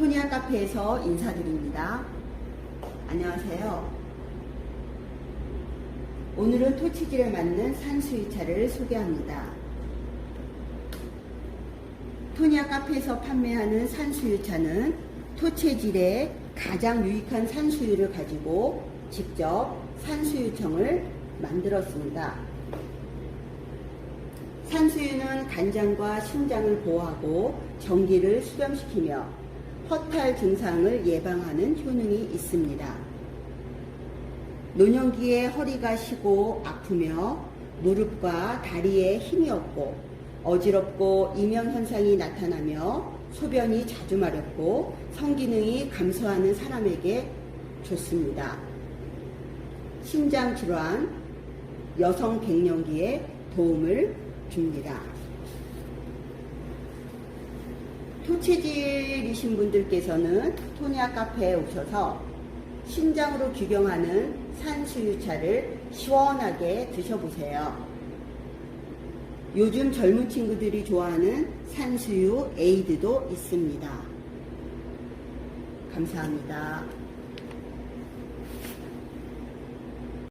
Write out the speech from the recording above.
토니아 카페에서 인사드립니다. 안녕하세요. 오늘은 토치질에 맞는 산수유차를 소개합니다. 토니아 카페에서 판매하는 산수유차는 토체질에 가장 유익한 산수유를 가지고 직접 산수유청을 만들었습니다. 산수유는 간장과 심장을 보호하고 전기를 수렴시키며 허탈 증상을 예방하는 효능이 있습니다. 노년기에 허리가 시고 아프며 무릎과 다리에 힘이 없고 어지럽고 이명 현상이 나타나며 소변이 자주 마렵고 성기능이 감소하는 사람에게 좋습니다. 심장 질환, 여성 갱년기에 도움을 줍니다. 토체질이신 분들께서는 토니아 카페에 오셔서 신장으로 규경하는 산수유차를 시원하게 드셔보세요. 요즘 젊은 친구들이 좋아하는 산수유 에이드도 있습니다. 감사합니다.